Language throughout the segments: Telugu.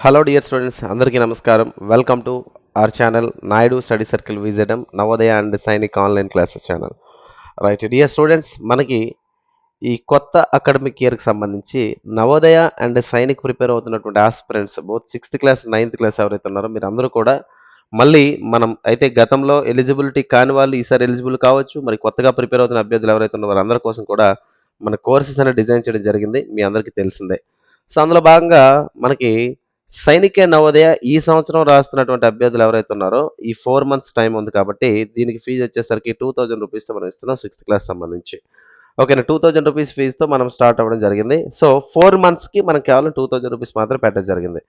హలో డియర్ స్టూడెంట్స్ అందరికీ నమస్కారం. Welcome to our channel Naidu study circle విజయడం Navodaya and Sainik online classes channel right dear students మనకి ఈ కొత్త అకాడమిక్ ఇయర్కి సంబంధించి నవోదయ అండ్ సైనిక్ ప్రిపేర్ అవుతున్నటువంటి aspirants both sixth class ninth class ఎవరైతే ఉన్నారో మీరు అందరూ కూడా మళ్ళీ మనం అయితే గతంలో ఎలిజిబిలిటీ కాని వాళ్ళు ఈసారి ఎలిజిబుల్ కావచ్చు మరి కొత్తగా ప్రిపేర్ అవుతున్న అభ్యర్థులు ఎవరైతే ఉన్నారో వారందరి కోసం కూడా మన కోర్సెస్ అనేది డిజైన్ చేయడం జరిగింది మీ అందరికీ తెలిసిందే. సో అందులో భాగంగా మనకి సైనిక నవోదయ ఈ సంవత్సరం రాస్తున్నటువంటి అభ్యర్థులు ఎవరైతే ఉన్నారో ఈ ఫోర్ మంత్స్ టైం ఉంది కాబట్టి దీనికి ఫీజు వచ్చేసరికి టూ థౌజండ్ రూపీస్తో మనం ఇస్తున్నాం సిక్స్త్ క్లాస్ సంబంధించి. ఓకేనా టూ థౌజండ్ రూపీస్ ఫీజుతో మనం స్టార్ట్ అవ్వడం జరిగింది. సో ఫోర్ మంత్స్కి మనం కేవలం టూ థౌజండ్ రూపీస్ మాత్రం పెట్టడం జరిగింది.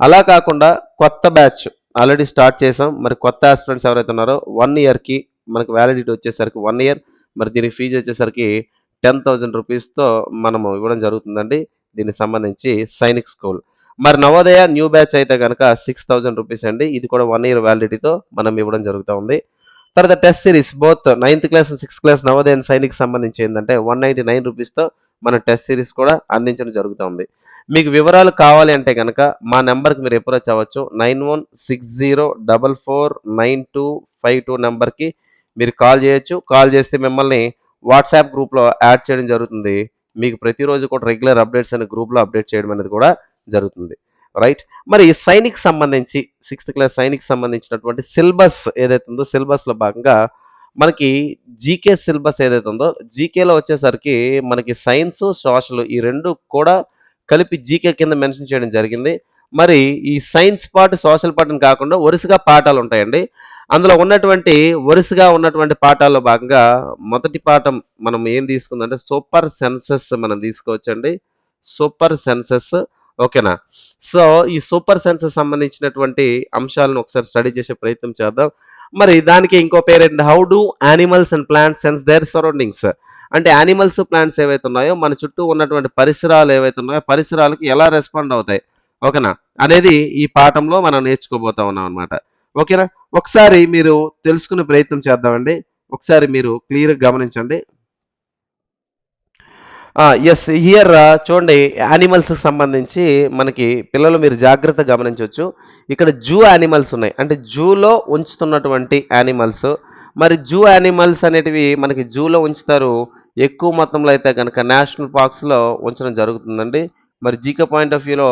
అలా కాకుండా కొత్త బ్యాచ్ ఆల్రెడీ స్టార్ట్ చేసాం మరి కొత్త ఆస్పిరెంట్స్ ఎవరైతే ఉన్నారో వన్ ఇయర్కి మనకు వ్యాలిడిటీ వచ్చేసరికి వన్ ఇయర్ మరి దీనికి ఫీజు వచ్చేసరికి టెన్ థౌజండ్ రూపీస్తో మనము ఇవ్వడం జరుగుతుందండి. దీనికి సంబంధించి సైనిక్ స్కూల్. మరి నవోదయ న్యూ బ్యాచ్ అయితే కనుక సిక్స్ థౌజండ్ రూపీస్ అండి. ఇది కూడా వన్ ఇయర్ వ్యాలిడిటీతో మనం ఇవ్వడం జరుగుతూ ఉంది. తర్వాత test series both ninth class sixth class Navodaya Sainik సంబంధించి ఏంటంటే వన్ నైన్టీ నైన్ రూపీస్తో మన టెస్ట్ సిరీస్ కూడా అందించడం జరుగుతూ ఉంది. మీకు వివరాలు కావాలి అంటే కనుక మా నెంబర్కి మీరు అప్రోచ్ అవ్వచ్చు. Nine one six zero double four nine two five two నెంబర్కి మీరు కాల్ చేయొచ్చు. కాల్ చేస్తే మిమ్మల్ని వాట్సాప్ గ్రూప్లో యాడ్ చేయడం జరుగుతుంది. మీకు ప్రతిరోజు కూడా రెగ్యులర్ అప్డేట్స్ అనే గ్రూప్లో అప్డేట్ చేయడం అనేది కూడా జరుగుతుంది. రైట్ మరి సైనిక్ సంబంధించి సిక్స్త్ క్లాస్ సైనిక్ సంబంధించినటువంటి సిలబస్ ఏదైతే ఉందో సిలబస్లో భాగంగా మనకి జీకే సిలబస్ ఏదైతే ఉందో జీకేలో వచ్చేసరికి మనకి సైన్స్ సోషల్ ఈ రెండు కూడా కలిపి జీకే కింద మెన్షన్ చేయడం జరిగింది. మరి ఈ సైన్స్ పార్ట్ సోషల్ పార్ట్ని కాకుండా వరుసగా పాఠాలు ఉంటాయండి. అందులో ఉన్నటువంటి వరుసగా ఉన్నటువంటి పాఠాల్లో భాగంగా మొదటి పాఠం మనం ఏం తీసుకుందంటే సూపర్ సెన్సెస్ మనం తీసుకోవచ్చండి. సూపర్ సెన్సెస్ ఓకేనా? సో ఈ సూపర్ సెన్సెస్ సంబంధించినటువంటి అంశాలను ఒకసారి స్టడీ చేసే ప్రయత్నం చేద్దాం. మరి దానికి ఇంకో పేరేంటి? How do animals and plants sense their surroundings. అంటే యానిమల్స్ ప్లాంట్స్ ఏవైతే ఉన్నాయో మన చుట్టూ ఉన్నటువంటి పరిసరాలు ఏవైతే ఉన్నాయో పరిసరాలకు ఎలా రెస్పాండ్ అవుతాయి? ఓకేనా? అనేది ఈ పాఠంలో మనం నేర్చుకోబోతా ఉన్నాం అనమాట ఓకేనా? ఒకసారి మీరు తెలుసుకునే ప్రయత్నం చేద్దామండి. ఒకసారి మీరు క్లియర్గా గమనించండి. ఎస్ హియర్ uh, చూడండి యానిమల్స్కి సంబంధించి మనకి పిల్లలు మీరు జాగ్రత్త గమనించవచ్చు. ఇక్కడ జూ యానిమల్స్ ఉన్నాయి. అంటే జూలో ఉంచుతున్నటువంటి యానిమల్స్ మరి జూ యానిమల్స్ అనేటివి మనకి జూలో ఉంచుతారు. ఎక్కువ మొత్తంలో అయితే కనుక నేషనల్ పార్క్స్లో ఉంచడం జరుగుతుందండి. మరి జీకే పాయింట్ ఆఫ్ వ్యూలో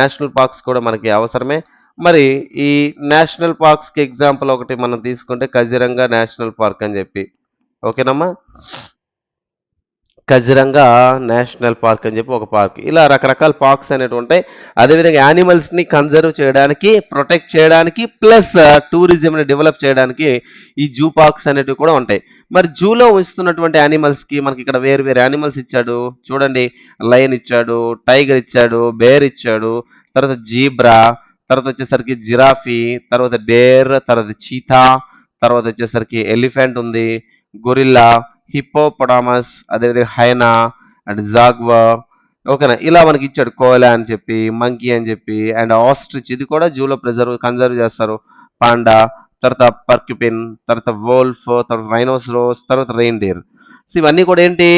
నేషనల్ పార్క్స్ కూడా మనకి అవసరమే. మరి ఈ నేషనల్ పార్క్స్కి ఎగ్జాంపుల్ ఒకటి మనం తీసుకుంటే కజిరంగా నేషనల్ పార్క్ అని చెప్పి. ఓకేనమ్మా కజిరంగా నేషనల్ పార్క్ అని చెప్పి ఒక పార్క్. ఇలా రకరకాల పార్క్స్ అనేవి ఉంటాయి అదేవిధంగా యానిమల్స్ని కన్జర్వ్ చేయడానికి ప్రొటెక్ట్ చేయడానికి ప్లస్ టూరిజంని డెవలప్ చేయడానికి ఈ జూ పార్క్స్ అనేటివి కూడా ఉంటాయి. మరి జూలో ఉంచుతున్నటువంటి యానిమల్స్కి మనకి ఇక్కడ వేరు వేరు యానిమల్స్ ఇచ్చాడు. చూడండి లయన్ ఇచ్చాడు టైగర్ ఇచ్చాడు బేర్ ఇచ్చాడు తర్వాత జీబ్రా తర్వాత వచ్చేసరికి జిరాఫీ తర్వాత డేర్ తర్వాత చీతా తర్వాత వచ్చేసరికి ఎలిఫెంట్ ఉంది గొరిల్లా హిప్పోపొటామస్ అదేవిధంగా హైనా అండ్ జాగ్వా ఓకేనా? ఇలా మనకి ఇచ్చాడు కోయలా అని చెప్పి మంకీ అని చెప్పి అండ్ ఆస్ట్రిచ్ ఇది కూడా జూలో ప్రిజర్వ్ కన్జర్వ్ చేస్తారు. పాండా తర్వాత పర్క్యుపిన్ తర్వాత వోల్ఫ్ తర్వాత రైనోసరోస్ తర్వాత రెయిన్డీర్. సో ఇవన్నీ కూడా ఏంటి?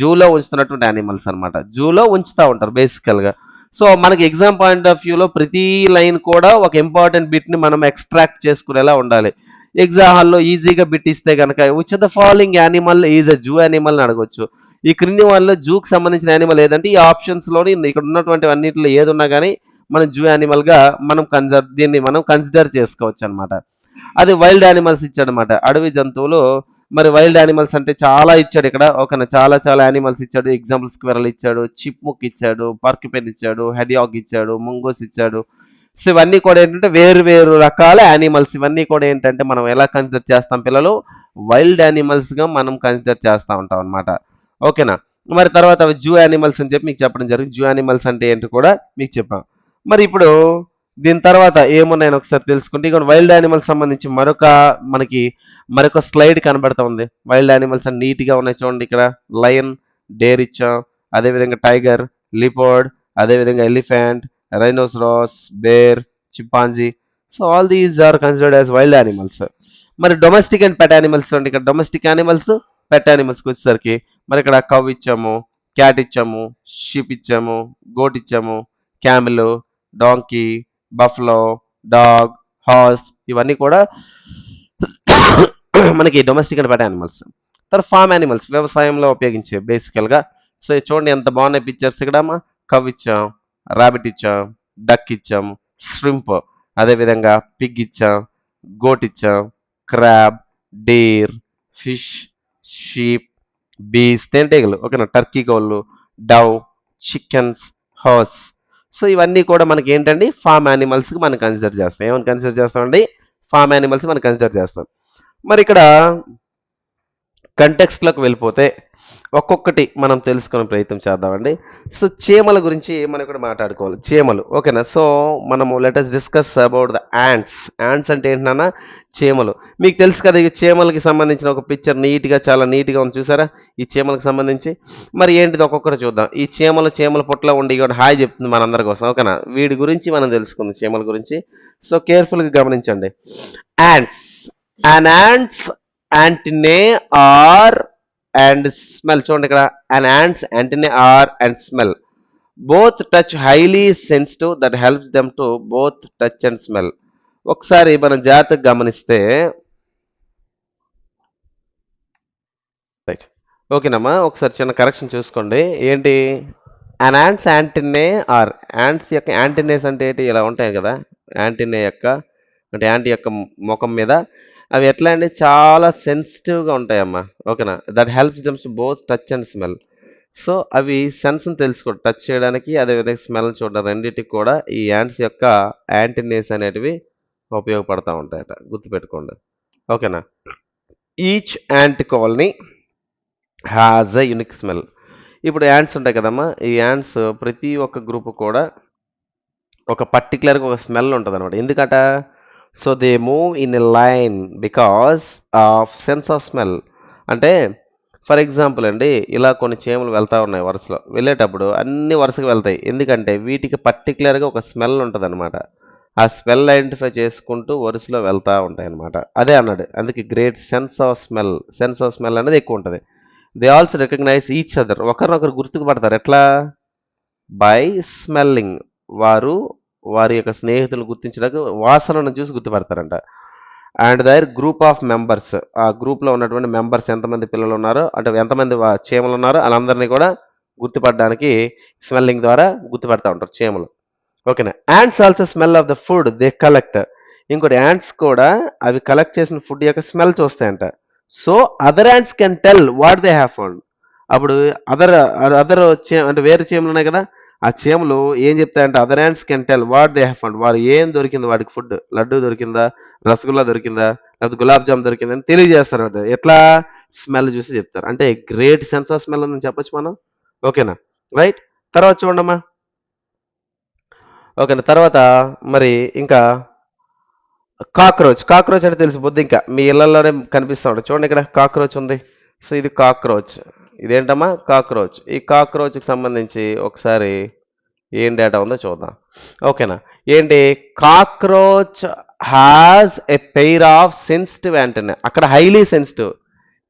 జూలో ఉంచుతున్నటువంటి యానిమల్స్ అనమాట జూలో ఉంచుతూ ఉంటారు బేసికల్గా. సో మనకి ఎగ్జామ్ పాయింట్ ఆఫ్ వ్యూలో ప్రతి లైన్ కూడా ఒక ఇంపార్టెంట్ బిట్ని మనం ఎక్స్ట్రాక్ట్ చేసుకునేలా ఉండాలి. ఎగ్జామ్ హాల్లో ఈజీగా బిట్టిస్తే కనుక which the following animal is a zoo animal అని అడగొచ్చు. ఈ క్రింది వాళ్ళలో జూకి సంబంధించిన యానిమల్ ఏదంటే ఈ ఆప్షన్స్లోని ఇక్కడ ఉన్నటువంటి అన్నింటిలో ఏదున్నా కానీ మనం జూ యానిమల్గా మనం కన్సర్ దీన్ని మనం కన్సిడర్ చేసుకోవచ్చు అనమాట అది వైల్డ్ యానిమల్స్ ఇచ్చాడనమాట అడవి జంతువులు మరి వైల్డ్ యానిమల్స్ అంటే చాలా ఇచ్చాడు ఇక్కడ. ఒక చాలా చాలా యానిమల్స్ ఇచ్చాడు. ఎగ్జాంపుల్ స్క్వెరల్ ఇచ్చాడు చిప్ముక్ ఇచ్చాడు పర్కిపెన్ ఇచ్చాడు హెడియాగ్ ఇచ్చాడు ముంగోస్ ఇచ్చాడు. సో ఇవన్నీ కూడా ఏంటంటే వేరు వేరు రకాల యానిమల్స్. ఇవన్నీ కూడా ఏంటంటే మనం ఎలా కన్సిడర్ చేస్తాం పిల్లలు? వైల్డ్ యానిమల్స్గా మనం కన్సిడర్ చేస్తూ ఉంటాం అనమాట ఓకేనా? మరి తర్వాత అవి జూ యానిమల్స్ అని చెప్పి మీకు చెప్పడం జరిగింది. జూ యానిమల్స్ అంటే ఏంటి కూడా మీకు చెప్పాం. మరి ఇప్పుడు దీని తర్వాత ఏమున్నాయని ఒకసారి తెలుసుకుంటే ఇక వైల్డ్ యానిమల్స్ సంబంధించి మరొక మనకి మరొక స్లైడ్ కనబడతా ఉంది. వైల్డ్ యానిమల్స్ అని నీట్గా ఉన్నాయి చూడండి ఇక్కడ. లయన్ డేర్ ఇచ్చాం అదేవిధంగా టైగర్ లిపోర్డ్ అదేవిధంగా elephant rhinoceros bear chimpanzee so all these are considered as wild animals మరి డొమెస్టిక్ అండ్ పెట్ యానిమల్స్ అండి. ఇక్కడ డొమెస్టిక్ యానిమల్స్ పెట్ యానిమల్స్కి వచ్చేసరికి మరి ఇక్కడ కవ్ ఇచ్చాము క్యాట్ ఇచ్చాము షీప్ ఇచ్చాము గోట్ ఇచ్చాము camel donkey buffalo dog horse ఇవన్నీ కూడా మనకి డొమెస్టిక్ అండ్ పెట్ యానిమల్స్ తర్వాత ఫామ్ యానిమల్స్ వ్యవసాయంలో ఉపయోగించే బేసికల్గా సో చూడండి ఎంత బాగున్నాయి పిక్చర్స్ ఇక్కడ. కవ్ ఇచ్చాం రాబిట్ ఇచ్చాం డక్ ఇచ్చాం స్ట్రింప్ అదేవిధంగా పిగ్ ఇచ్చాం గోట్ ఇచ్చాం క్రాబ్ డీర్ ఫిష్ షీప్ బీస్ తేనెటీగలు ఓకేనా టర్కీ గోళ్ళు డవ్ చికెన్స్ హార్స్ సో ఇవన్నీ కూడా మనకి ఏంటండి? ఫామ్ యానిమల్స్కి మనం కన్సిడర్ చేస్తాం. ఏమని కన్సిడర్ చేస్తామండి? ఫామ్ యానిమల్స్ మనం కన్సిడర్ చేస్తాం. మరి ఇక్కడ కంటెక్స్ట్లోకి వెళ్ళిపోతే ఒక్కొక్కటి మనం తెలుసుకునే ప్రయత్నం చేద్దామండి. సో చీమల గురించి మనం ఇక్కడ మాట్లాడుకోవాలి. చీమలు ఓకేనా? సో మనము let's discuss about the ants ants అంటే ఏంటన్నా చీమలు. మీకు తెలుసు కదా ఈ చీమలకి సంబంధించిన ఒక పిక్చర్ నీట్గా చాలా నీట్గా ఉంది చూసారా? ఈ చీమలకు సంబంధించి. మరి ఏంటిది ఒక్కొక్కటి చూద్దాం. ఈ చీమలు చీమల పొట్టలో ఉండి కూడా హాయ్ చెప్తుంది మనందరి కోసం ఓకేనా? వీడి గురించి మనం తెలుసుకుందాం చీమల గురించి. సో కేర్ఫుల్గా గమనించండి. Ants and ants antennae are and smell చూడండి ఇక్కడ an ants antennae are and smell both touch highly sensitive that helps them to both touch and smell ఒకసారి మనం జాగ్రత్తగా గమనిస్తే రైట్ ఓకేనమ్మా ఒకసారి చిన్న కరెక్షన్ చూసుకోండి. ఏంటి? An ants antennae are ants యొక్క యాంటినేస్ అంటే ఏంటి? ఇలా ఉంటాయి కదా యాంటినే యొక్క అంటే యాంటీ యొక్క ముఖం మీద. అవి ఎట్లా అండి చాలా సెన్సిటివ్గా ఉంటాయమ్మా. ఓకేనా? That helps them both touch and smell so అవి సెన్స్ని తెలుసుకో టచ్ చేయడానికి అదేవిధంగా స్మెల్ చూడడం రెండింటికి కూడా ఈ యాంట్స్ యొక్క యాంటీనేస్ అనేటివి ఉపయోగపడతా ఉంటాయట. గుర్తుపెట్టుకోండి. ఓకేనా? Each ant colony has a unique smell ఇప్పుడు యాంట్స్ ఉంటాయి కదమ్మా. ఈ యాంట్స్ ప్రతి ఒక్క గ్రూప్ కూడా ఒక పర్టికులర్గా ఒక స్మెల్ ఉంటుంది అనమాట ఎందుకట? So they move in a line because of sense of smell. అంటే ఫర్ ఎగ్జాంపుల్ అండి ఇలా కొన్ని చేమలు వెళ్తూ ఉన్నాయి వరుసలో. వెళ్ళేటప్పుడు అన్ని వరుసగా వెళ్తాయి. ఎందుకంటే వీటికి పర్టికులర్గా ఒక స్మెల్ ఉంటుందన్నమాట. ఆ స్మెల్ ఐడెంటిఫై చేసుకుంటూ వరుసలో వెళ్తూ ఉంటాయి అనమాట అదే అన్నాడు. అందుకే great sense of smell. Sense of smell అనేది ఎక్కువ ఉంటుంది. They also recognise each other. ఒకరినొకరు గుర్తుకుపడతారు ఎట్లా? By smelling. వారు వారి యొక్క స్నేహితులను గుర్తించడానికి వాసనను చూసి గుర్తుపడతారంట. And their group of members ఆ గ్రూప్లో ఉన్నటువంటి మెంబర్స్ ఎంతమంది పిల్లలు ఉన్నారో అంటే ఎంతమంది చీమలు ఉన్నారో వాళ్ళందరినీ కూడా గుర్తుపడడానికి స్మెల్లింగ్ ద్వారా గుర్తుపడతా ఉంటారు చీమలు. ఓకేనా ants also smell of the food they collect ఇంకోటి యాండ్స్ కూడా అవి కలెక్ట్ చేసిన ఫుడ్ యొక్క smell చూస్తాయంట. So other ants can tell what they have found అప్పుడు అదర్ అదర్ అంటే వేరే చీమలు ఉన్నాయి కదా ఆ చీమలు ఏం చెప్తాయంటే other ants can tell what they have found వారు ఏం దొరికింది? వాడికి ఫుడ్ లడ్డు దొరికిందా? రసగుల్లా దొరికిందా? లేకపోతే గులాబ్ జామ్ దొరికిందా? అని తెలియజేస్తారు అది ఎట్లా? స్మెల్ చూసి చెప్తారు. అంటే గ్రేట్ సెన్స్ ఆఫ్ స్మెల్ అని చెప్పొచ్చు మనం. ఓకేనా? రైట్? తర్వాత చూడమ్మా ఓకేనా? తర్వాత మరి ఇంకా కాక్రోచ్. కాక్రోచ్ అంటే తెలుసు బుద్ధి ఇంకా. మీ ఇళ్ళలోనే కనిపిస్తూ ఉంటుంది. చూడండి ఇక్కడ కాక్రోచ్ ఉంది. సో ఇది కాక్రోచ్. ఇదేంటమ్మా? కాక్రోచ్. ఈ కాక్రోచ్కి సంబంధించి ఒకసారి ఏం డేటా ఉందో చూద్దాం. ఓకేనా? ఏంటి? Cockroach has a pair of sensitive antennae అక్కడ హైలీ సెన్సిటివ్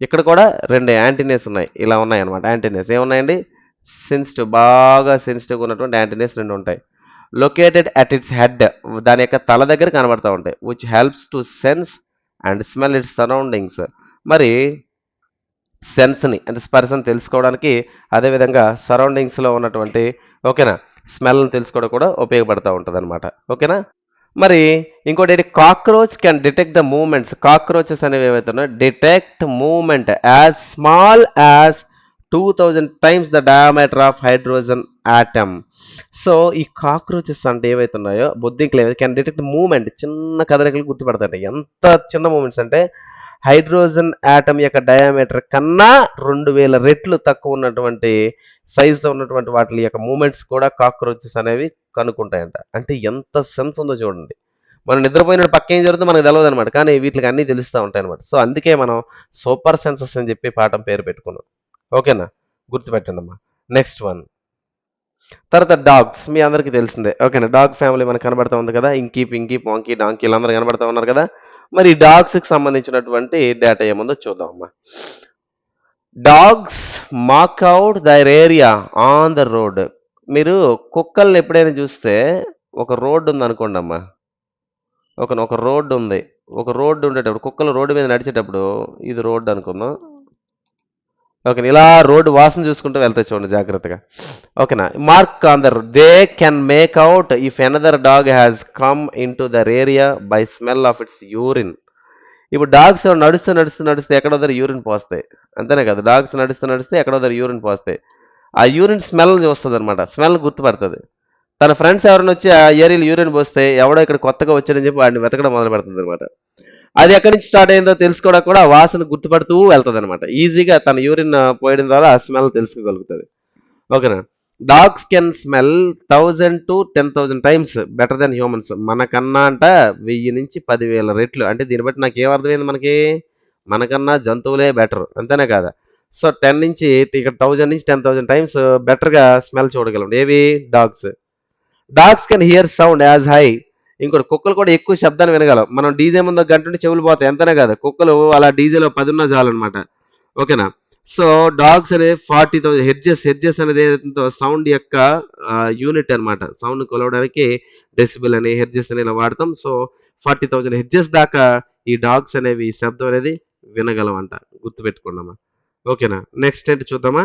ఇక్కడ కూడా రెండు యాంటీనేస్ ఉన్నాయి. ఇలా ఉన్నాయి అనమాట యాంటీనేస్ ఏమున్నాయండి? సెన్సిటివ్ బాగా సెన్సిటివ్గా ఉన్నటువంటి యాంటీనేస్ రెండు ఉంటాయి. లొకేటెడ్ అట్ ఇట్స్ హెడ్ దాని యొక్క తల దగ్గర కనబడతా ఉంటాయి. Which helps to sense and smell its surroundings మరి సెన్స్ని అంటే స్పర్శని తెలుసుకోవడానికి అదేవిధంగా సరౌండింగ్స్లో ఉన్నటువంటి ఓకేనా స్మెల్ని తెలుసుకోవడం కూడా ఉపయోగపడుతూ ఉంటుంది అనమాట ఓకేనా? మరి ఇంకోటి ఏంటి? Cockroach can detect the movements cockroaches అనేవి ఏవైతే ఉన్నాయో detect movement as small as two thousand times the diameter of hydrogen atom so ఈ కాక్రోచెస్ అంటే ఏవైతే ఉన్నాయో బొద్దింకలు ఏవైతే కెన్ డిటెక్ట్ మూమెంట్ చిన్న కదలికలు గుర్తుపడతాయి ఎంత చిన్న మూమెంట్స్ అంటే హైడ్రోజన్ యాటమ్ యొక్క డయామీటర్ కన్నా రెండు వేల రెట్లు తక్కువ ఉన్నటువంటి సైజుతో ఉన్నటువంటి వాటి యొక్క మూమెంట్స్ కూడా కాక్రోచెస్ అనేవి కనుక్కుంటాయంట. అంటే ఎంత సెన్స్ ఉందో చూడండి. మనం నిద్రపోయిన పక్క ఏం జరుగుతుందో మనకు తెలియదు అనమాట కానీ వీటికి అన్నీ తెలుస్తూ ఉంటాయి అనమాట సో అందుకే మనం సూపర్ సెన్సెస్ అని చెప్పి పాఠం పేరు పెట్టుకున్నాం. ఓకేనా? గుర్తుపెట్టండి అమ్మా నెక్స్ట్ వన్. తర్వాత డాగ్స్. మీ అందరికీ తెలిసిందే. ఓకేనా? డాగ్ ఫ్యామిలీ మనకు కనబడతా ఉంది కదా? ఇంకీ పింకీ పాంకీ డాంకీ వీళ్ళందరూ కనబడతా ఉన్నారు కదా? మరి డాగ్స్కి సంబంధించినటువంటి డేటా ఏముందో చూద్దాం అమ్మా. Dogs mark out their area on the road మీరు కుక్కల్ని ఎప్పుడైనా చూస్తే ఒక రోడ్డు ఉంది అనుకోండి అమ్మా. ఒక ఒక రోడ్డు ఉంది. ఒక రోడ్డు ఉండేటప్పుడు కుక్కలు రోడ్డు మీద నడిచేటప్పుడు ఇది రోడ్డు అనుకుందాం. ఓకే ఇలా రోడ్డు వాసన చూసుకుంటూ వెళ్తాయి చూడండి జాగ్రత్తగా. ఓకేనా? Mark on the they can make out if another dog has come in to their area by smell of its urine ఇప్పుడు డాగ్స్ నడుస్తూ నడుస్తూ నడిస్తే ఎక్కడో దగ్గర యూరిన్ పోస్తాయి. అంతేనే కదా? డాగ్స్ నడుస్తూ నడిస్తే ఎక్కడో దగ్గర యూరిన్ పోస్తాయి. ఆ యూరిన్ స్మెల్ వస్తుంది అనమాట స్మెల్ గుర్తుపడుతుంది. తన ఫ్రెండ్స్ ఎవరైనా వచ్చి ఆ ఏరియాలో యూరిన్ పోస్తే ఎవడో ఇక్కడ కొత్తగా వచ్చాడని చెప్పి వాడిని వెతకడం మొదలు పెడుతుంది అనమాట అది ఎక్కడి నుంచి స్టార్ట్ అయిందో తెలుసుకోవడానికి కూడా వాసన గుర్తుపడుతూ వెళ్తుంది అనమాట ఈజీగా తన యూరిన్ uh, పోయడం ద్వారా ఆ స్మెల్ తెలుసుకోగలుగుతుంది. ఓకేనా? Dogs can smell thousand to ten thousand times better than humans మనకన్నా అంట వెయ్యి నుంచి పదివేల రెట్లు. అంటే దీన్ని బట్టి నాకు ఏమర్థమైంది మనకి? మనకన్నా జంతువులే బెటర్ అంతేనే కాదా? సో టెన్ నుంచి ఇక్కడ థౌజండ్ నుంచి టెన్ థౌజండ్ టైమ్స్ బెటర్గా స్మెల్ చూడగలం. ఏవి? Dogs dogs can hear sound as high ఇంకోటి కుక్కలు కూడా ఎక్కువ శబ్దాన్ని వినగలం. మనం డీజే ముందు గంట ఉంటే చెవులు పోతాయి. ఎంతనే కాదు. కుక్కలు అలా డీజేలో పది ఉన్నా చాలన్నమాట ఓకేనా? సో డాగ్స్ అనే ఫార్టీ థౌసండ్ హెడ్జెస్ హెడ్జెస్ అనేది సౌండ్ యొక్క యూనిట్ అనమాట సౌండ్ కొలవడానికి డెసిబుల్ అని హెడ్జెస్ అని ఇలా వాడతాం. సో ఫార్టీ థౌజండ్ హెడ్జెస్ దాకా ఈ డాగ్స్ అనేవి శబ్దం అనేది వినగలమంట గుర్తుపెట్టుకున్నామా ఓకేనా? నెక్స్ట్ ఏంటి చూద్దామా?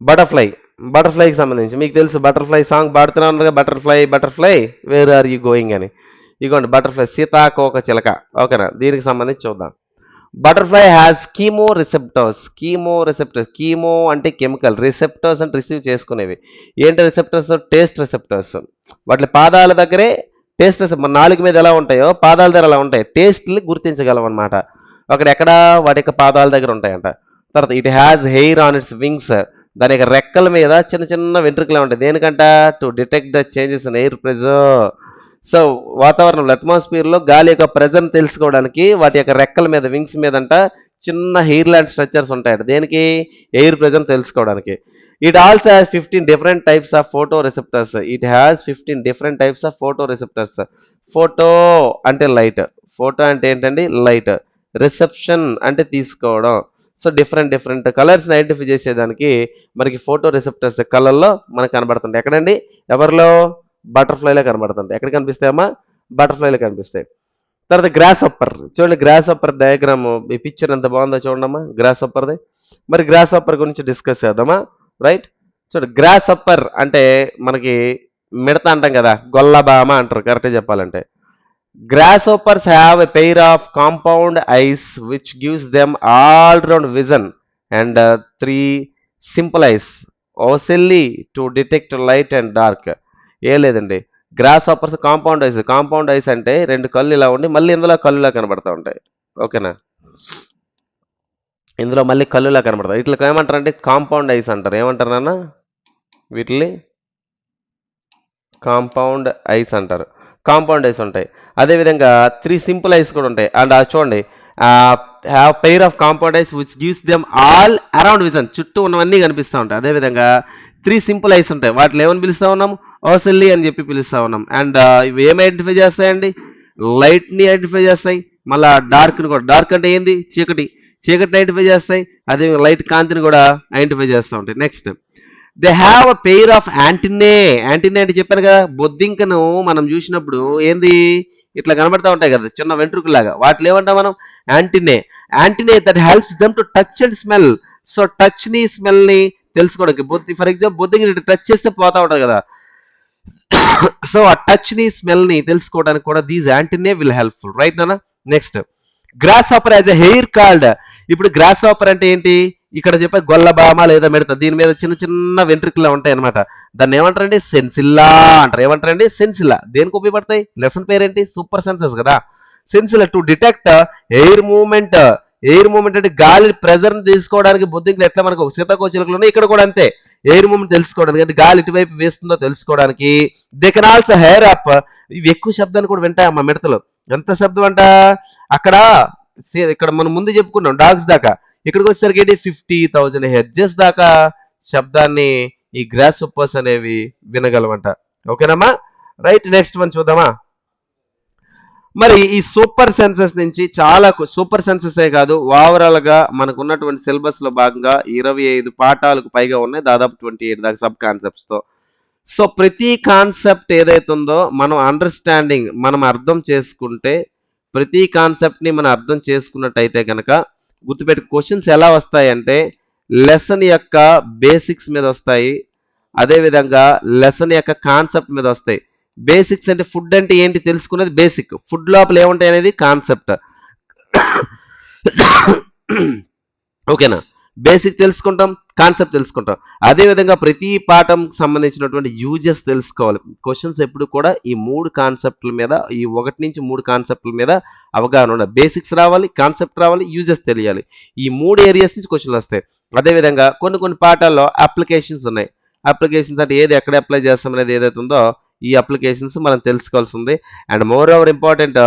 బటర్ఫ్లై. బటర్ఫ్లైకి సంబంధించి. మీకు తెలుసు butterfly song పాడుతున్నాను butterfly butterfly where are you going అని. ఇగోండి బటర్ఫ్లై సీతాకోక చిలక. ఓకేనా? దీనికి సంబంధించి చూద్దాం. Butterfly has chemo receptors chemo receptors chemo అంటే కెమికల్ రిసెప్టర్స్ అంటే రిసీవ్ చేసుకునేవి. ఏంటి రిసెప్టర్స్ టేస్ట్ రిసెప్టర్స్ వాటి పాదాల దగ్గరే టేస్ట్ మన నాలుగు మీద ఎలా ఉంటాయో పాదాల దగ్గర ఎలా ఉంటాయి. టేస్ట్ని గుర్తించగలం అనమాట అక్కడ ఎక్కడ? వాటి యొక్క పాదాల దగ్గర ఉంటాయంట. తర్వాత it has hair on its wings దాని యొక్క రెక్కల మీద చిన్న చిన్న వెంట్రుకలే ఉంటాయి. దేనికంట? To detect the changes in air pressure so వాతావరణంలో అట్మాస్ఫియర్లో గాలి యొక్క ప్రెజర్ని తెలుసుకోవడానికి వాటి యొక్క రెక్కల మీద వింగ్స్ మీద అంట చిన్న హెయిర్ ల్యాండ్ స్ట్రక్చర్స్ ఉంటాయట. దేనికి? ఎయిర్ ప్రెజర్ తెలుసుకోవడానికి. It also has fifteen different types of photo receptors it has fifteen different types of photo receptors photo అంటే లైట్ ఫోటో అంటే ఏంటండి? లైట్ రిసెప్షన్ అంటే తీసుకోవడం. సో డిఫరెంట్ డిఫరెంట్ కలర్స్ని ఐడెంటిఫై చేసేదానికి మనకి ఫోటో రిసెప్టర్స్ కలర్లో మనకు కనబడుతుంటాయి. ఎక్కడండి? ఎవరిలో? బటర్ఫ్లైలో కనబడుతుంటాయి. ఎక్కడ కనిపిస్తాయమ్మా బటర్ఫ్లైలో కనిపిస్తాయి. తర్వాత గ్రాస్ అప్పర్ చూడండి గ్రాస్ అప్పర్ డయాగ్రామ్ ఈ పిక్చర్ ఎంత బాగుందో చూడమ్మా గ్రాస్ అప్పర్ది మరి గ్రాస్ అప్పర్ గురించి డిస్కస్ చేద్దామా? రైట్ చూడండి గ్రాస్ అప్పర్ అంటే మనకి మిడత అంటాం కదా గొల్లబామ అంటారు కరెక్ట్గా చెప్పాలంటే. Grasshoppers have a pair of compound eyes which gives them all round vision and three simple eyes ocelli to detect light and dark ఏ లేదండి. Grasshopper compound eyes compound eyes అంటే రెండు కళ్ళు ఇలా ఉండి మళ్ళీ ఇందులో కళ్ళులా కనబడతా ఉంటాయి. ఓకేనా? ఇందులో మళ్ళీ కళ్ళులా కనబడతాయి వీటికి ఏమంటారంటే కాంపౌండ్ ఐస్ అంటారు. ఏమంటారు నాన్న? వీటిని కాంపౌండ్ ఐస్ అంటారు. కాంపౌండ్ ఐస్ ఉంటాయి. అదేవిధంగా త్రీ సింపుల్ ఐస్ కూడా ఉంటాయి. అండ్ చూడండి have pair of compound eyes which gives them all around vision చుట్టూ ఉన్నవన్నీ కనిపిస్తూ ఉంటాయి. అదేవిధంగా త్రీ సింపుల్ ఐస్ ఉంటాయి. వాటిని ఏమని పిలుస్తూ ఉన్నాం? ఓసెల్లి అని చెప్పి పిలుస్తూ ఉన్నాం. అండ్ ఇవి ఏమి ఐడెంటిఫై చేస్తాయండి? లైట్ని ఐడెంటిఫై చేస్తాయి. మళ్ళీ డార్క్ని కూడా. డార్క్ అంటే ఏంది? చీకటి. చీకటిని ఐడెంటిఫై చేస్తాయి. అదే లైట్ కాంతిని కూడా ఐడెంటిఫై చేస్తూ ఉంటాయి. Next they have a pair of antennae antennae అంటే చెప్పాను కదా బొద్దింకను మనం చూసినప్పుడు ఏంది? ఇట్లా కనబడతా ఉంటాయి కదా చిన్న వెంట్రుకలాగా. వాటిలో ఏమంటాం మనం? Antennae antennae that helps them to touch and smell so టచ్ని స్మెల్ని తెలుసుకోవడానికి. బొద్ది ఫర్ ఎగ్జాంపుల్ బొద్దింకి టచ్ చేస్తే పోతా ఉంటుంది కదా. సో ఆ టచ్ని స్మెల్ని తెలుసుకోవడానికి కూడా these antennae will helpful right నానా next grasshopper has a hair called ఇప్పుడు గ్రాస్ ఆపర్ అంటే ఏంటి? ఇక్కడ చెప్పే గొల్లబామ లేదా మెడత దీని మీద చిన్న చిన్న వెంట్రుకలు ఉంటాయి అనమాట దాన్ని ఏమంటారండి? సెన్సిల్లా అంటారు. ఏమంటారండి? సెన్సిల్లా దేనికి ఉపయోగపడతాయి? లెసన్ పేరేంటి? సూపర్ సెన్సెస్ కదా. Sensilla to detect air movement air movement అంటే గాలి ప్రెజర్ని తీసుకోవడానికి బుద్ధింకులు ఎట్లా మనకు సీతాకోచిలకలు ఉన్నాయి? ఇక్కడ కూడా అంతే. ఎయిర్ మూమెంట్ తెలుసుకోవడానికి అంటే గాలి ఇటువైపు వేస్తుందో తెలుసుకోవడానికి. They can also hear up ఇవి ఎక్కువ శబ్దాన్ని కూడా వింటాయి అమ్మ మిడతలు. ఎంత శబ్దం అంట? అక్కడ ఇక్కడ మనం ముందు చెప్పుకున్నాం డాగ్స్ దాకా. ఇక్కడికి వచ్చేసరికి ఏంటి? ఫిఫ్టీ థౌజండ్ హెడ్జెస్ దాకా శబ్దాన్ని ఈ గ్రాస్ ఉప్పర్స్ అనేవి వినగలమంట ఓకేనమ్మా? రైట్ నెక్స్ట్ వన్ చూద్దామా? మరి ఈ సూపర్ సెన్సెస్ నుంచి చాలా సూపర్ సెన్సెస్ ఏ కాదు ఓవరాల్గా మనకు ఉన్నటువంటి సిలబస్లో భాగంగా ఇరవై ఐదు పాఠాలకు పైగా ఉన్నాయి దాదాపు ట్వంటీ ఎయిట్ దాకా సబ్ కాన్సెప్ట్స్తో. సో ప్రతి కాన్సెప్ట్ ఏదైతే ఉందో మనం అండర్స్టాండింగ్ మనం అర్థం చేసుకుంటే ప్రతి కాన్సెప్ట్ని మనం అర్థం చేసుకున్నట్టయితే కనుక గుర్తుపెట్టి క్వశ్చన్స్ ఎలా వస్తాయంటే లెసన్ యొక్క బేసిక్స్ మీద వస్తాయి. అదేవిధంగా లెసన్ యొక్క కాన్సెప్ట్ మీద వస్తాయి. బేసిక్స్ అంటే ఫుడ్ అంటే ఏంటి తెలుసుకునేది బేసిక్ ఫుడ్ లోపల ఏముంటాయి అనేది కాన్సెప్ట్ ఓకేనా? బేసిక్ తెలుసుకుంటాం. కాన్సెప్ట్ తెలుసుకుంటాం. అదేవిధంగా ప్రతి పాఠం సంబంధించినటువంటి యూజెస్ తెలుసుకోవాలి. క్వశ్చన్స్ ఎప్పుడు కూడా ఈ మూడు కాన్సెప్ట్ల మీద ఈ ఒకటి నుంచి మూడు కాన్సెప్ట్ల మీద అవగాహన ఉండాలి. బేసిక్స్ రావాలి కాన్సెప్ట్ రావాలి యూజెస్ తెలియాలి. ఈ మూడు ఏరియాస్ నుంచి క్వశ్చన్లు వస్తాయి. అదేవిధంగా కొన్ని కొన్ని పాఠాల్లో అప్లికేషన్స్ ఉన్నాయి. అప్లికేషన్స్ అంటే ఏది ఎక్కడ అప్లై చేస్తాం అనేది ఏదైతే ఉందో ఈ అప్లికేషన్స్ మనం తెలుసుకోవాల్సి ఉంది. అండ్ మోర్ ఓవర్ ఇంపార్టెంట్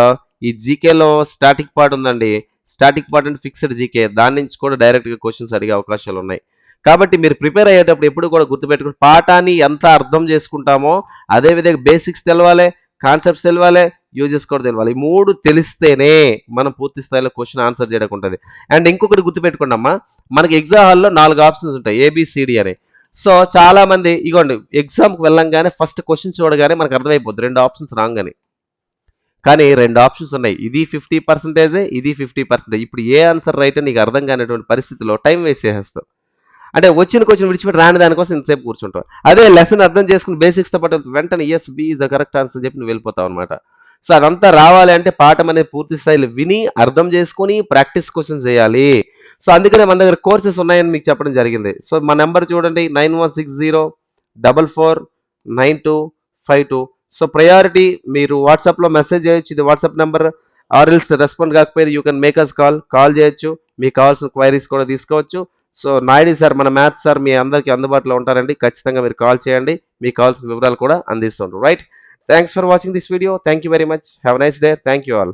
ఈ జీకేలో స్టాటిక్ పార్ట్ ఉందండి. స్టాటిక్ పార్ట్ అంటే ఫిక్స్డ్ జీకే దాని నుంచి కూడా డైరెక్ట్గా క్వశ్చన్స్ అడిగే అవకాశాలు ఉన్నాయి. కాబట్టి మీరు ప్రిపేర్ అయ్యేటప్పుడు ఎప్పుడు కూడా గుర్తుపెట్టుకుని పాఠాన్ని ఎంత అర్థం చేసుకుంటామో అదేవిధంగా బేసిక్స్ తెలవాలి కాన్సెప్ట్స్ తెలవాలి యూజెస్ కూడా తెలవాలి. ఈ మూడు తెలిస్తేనే మనం పూర్తి స్థాయిలో క్వశ్చన్ ఆన్సర్ చేయడానికి ఉంటుంది. అండ్ ఇంకొకటి గుర్తుపెట్టుకోండి అమ్మా మనకి ఎగ్జామ్ హాల్లో నాలుగు ఆప్షన్స్ ఉంటాయి ఏబిసిడి అని. సో చాలా మంది ఇగోండి ఎగ్జామ్కి వెళ్ళంగానే ఫస్ట్ క్వశ్చన్ చూడగానే మనకు అర్థమైపోద్ది రెండు ఆప్షన్స్ రాంగ్ అని కానీ రెండు ఆప్షన్స్ ఉన్నాయి ఇది ఫిఫ్టీ పర్సెంటేజ్ ఇది ఫిఫ్టీ పర్సెంటేజ్ ఇప్పుడు ఏ ఆన్సర్ రైట్ అని నీకు అర్థం కానిటువంటి పరిస్థితిలో టైం వేస్ట్ చేసేస్తాం అంటే వచ్చిన క్వశ్చన్ విడిచిపెట్టి రాని దానికోసం ఇంతసేపు కూర్చుంటాం అదే లెసన్ అర్థం చేసుకుని బేసిక్స్తో పాటు వెంటనే yes B is the correct answer చెప్పి నువ్వు వెళ్ళిపోతావు అనమాట సో అదంతా రావాలి అంటే పాఠం అనేది పూర్తి స్థాయిలో విని అర్థం చేసుకొని ప్రాక్టీస్ క్వశ్చన్స్ చేయాలి. సో అందుకనే మన దగ్గర కోర్సెస్ ఉన్నాయని మీకు చెప్పడం జరిగింది. సో మా నెంబర్ చూడండి nine one six zero double four nine two five two. So priority మీరు వాట్సాప్లో మెసేజ్ చేయొచ్చు. ఇది WhatsApp number or else respond కాకపోయినా you can make us call call చేయొచ్చు. మీకు కావాల్సిన క్వైరీస్ కూడా తీసుకోవచ్చు. సో నాయుడు సార్ మన మ్యాథ్స్ సార్ మీ అందరికీ అందుబాటులో ఉంటారండి. ఖచ్చితంగా మీరు కాల్ చేయండి. మీకు కావాల్సిన వివరాలు కూడా అందిస్తుంటారు right thanks for watching this video thank you very much have nice day thank you all